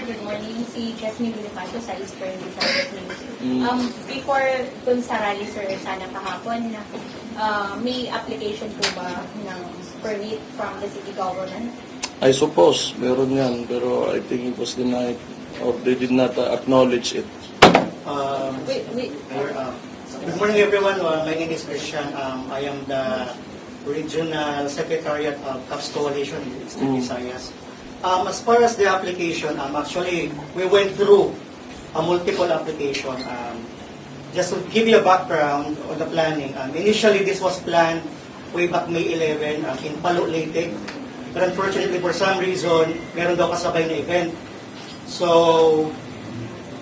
Sir, good morning. Si Jasmine Bonifacio sa Eastern Visayas News. Mm. Um, before dun sa rally, sir, sana kahapon, uh, may application po ba ng permit from the city government? I suppose, meron yan, pero I think it was denied or they did not uh, acknowledge it. Um, Wait, wait. Mayor, uh, good morning everyone. Uh, my name is Christian. Um, I am the Regional Secretariat of CAPS Coalition in Eastern Mm. Visayas. Um, as far as the application, um, actually, we went through a multiple application. Um, just to give you a background on the planning, um, initially this was planned way back May 11 um, in Palo Leyte. But unfortunately, for some reason, meron daw kasabay na event. So,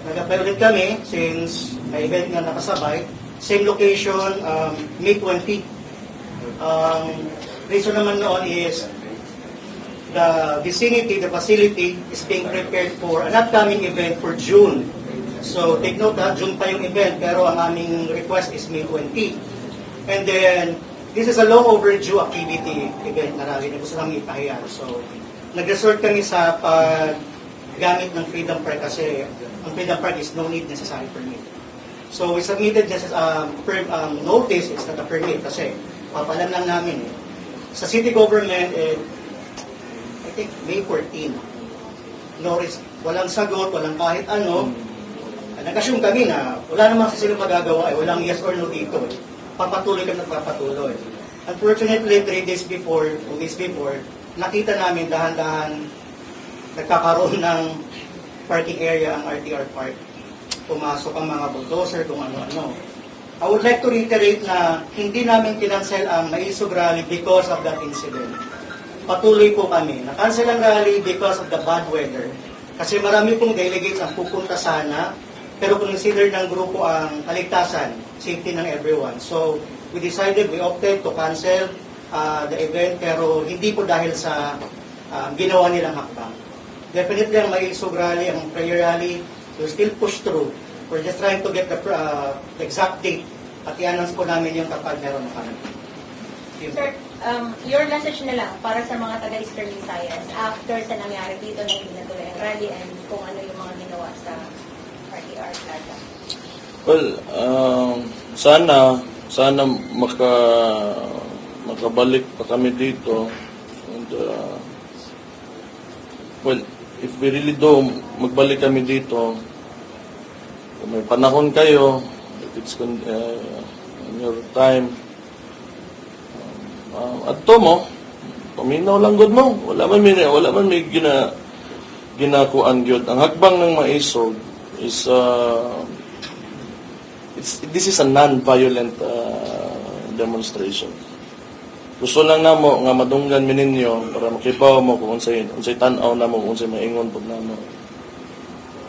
Nag-apply ulit kami since may event nga nakasabay. Same location, um, May 20. Um, reason naman noon is the vicinity, the facility is being prepared for an upcoming event for June. So take note ha, June pa yung event pero ang aming request is May 20. And then, this is a long overdue activity event na rally na gusto namin ipahiyan. So, nag-resort kami sa paggamit ng Freedom Park kasi ang Freedom Park is no need necessary permit. So, we submitted this um, per, um, notice, it's not a permit kasi papalam lang namin. Sa city government, eh, think May 14. No. Walang sagot, walang kahit ano. Nag-assume kami na wala namang sila magagawa, eh, walang yes or no dito. Eh. Papatuloy kami nagpapatuloy. Unfortunately, three days before, two days before, nakita namin dahan-dahan nagkakaroon ng parking area ang RTR Park. Pumasok ang mga bulldozer, kung ano-ano. I would like to reiterate na hindi namin kinansel ang Maisog Rally because of that incident. Patuloy po kami. Nakansel ang rally because of the bad weather. Kasi marami pong delegates ang pupunta sana, pero consider ng grupo ang kaligtasan, safety ng everyone. So, we decided, we opted to cancel uh, the event, pero hindi po dahil sa uh, ginawa nilang hakbang. Definitely ang Maisog Rally, ang prayer rally, will still push through. We're just trying to get the, uh, exact date at i-announce po namin yung kapag meron na kami. Sir, um, your message na lang para sa mga taga Eastern Visayas after sa nangyari dito na hindi natuloy ang rally and kung ano yung mga ginawa sa RTR Plaza. Well, um, sana, sana maka, makabalik pa kami dito. And, uh, well, if we really do, magbalik kami dito, kung may panahon kayo, if it's uh, in your time, um, at to mo, paminaw lang good mo. Wala man may, wala man may gina, ginakuan gyud. Ang hakbang ng maisog is uh, it's, this is a non-violent uh, demonstration. Gusto lang namo nga madunggan mi ninyo para makibaw mo kung unsay unsay tan-aw namo kung unsay maingon pud namo.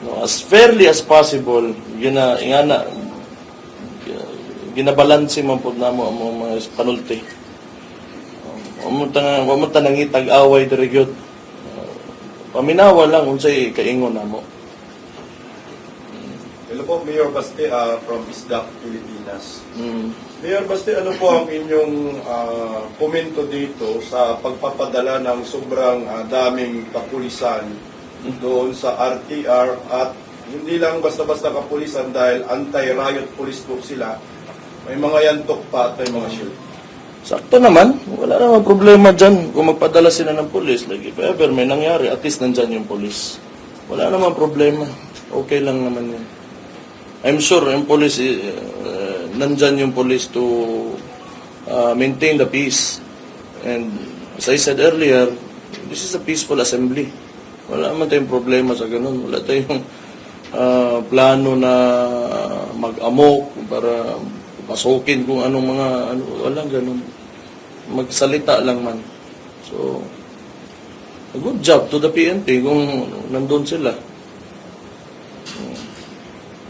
No, as fairly as possible, gina ingana ginabalanse man pud namo ang mga panulti. Um, nga wa mo ta nangitag away diri gyud. Uh, paminawa lang unsay kaingon namo. Hello po, Mayor Baste ah, from ISDAC, Pilipinas. Mm. Mayor Baste, ano po ang inyong ah, komento dito sa pagpapadala ng sobrang ah, daming kapulisan doon sa RTR at hindi lang basta-basta kapulisan dahil anti-riot police po sila. May mga yantok pa at may mga shield. Sakto naman, wala namang problema dyan kung magpadala sila ng polis. Like if ever may nangyari, at least nandyan yung polis. Wala namang problema. Okay lang naman yun. I'm sure yung police, uh, nandyan yung police to uh, maintain the peace. And as I said earlier, this is a peaceful assembly. Wala naman tayong problema sa ganun. Wala tayong uh, plano na mag-amok para pasukin kung anong mga ano, walang ganun. Magsalita lang man. So, good job to the PNP kung nandun sila.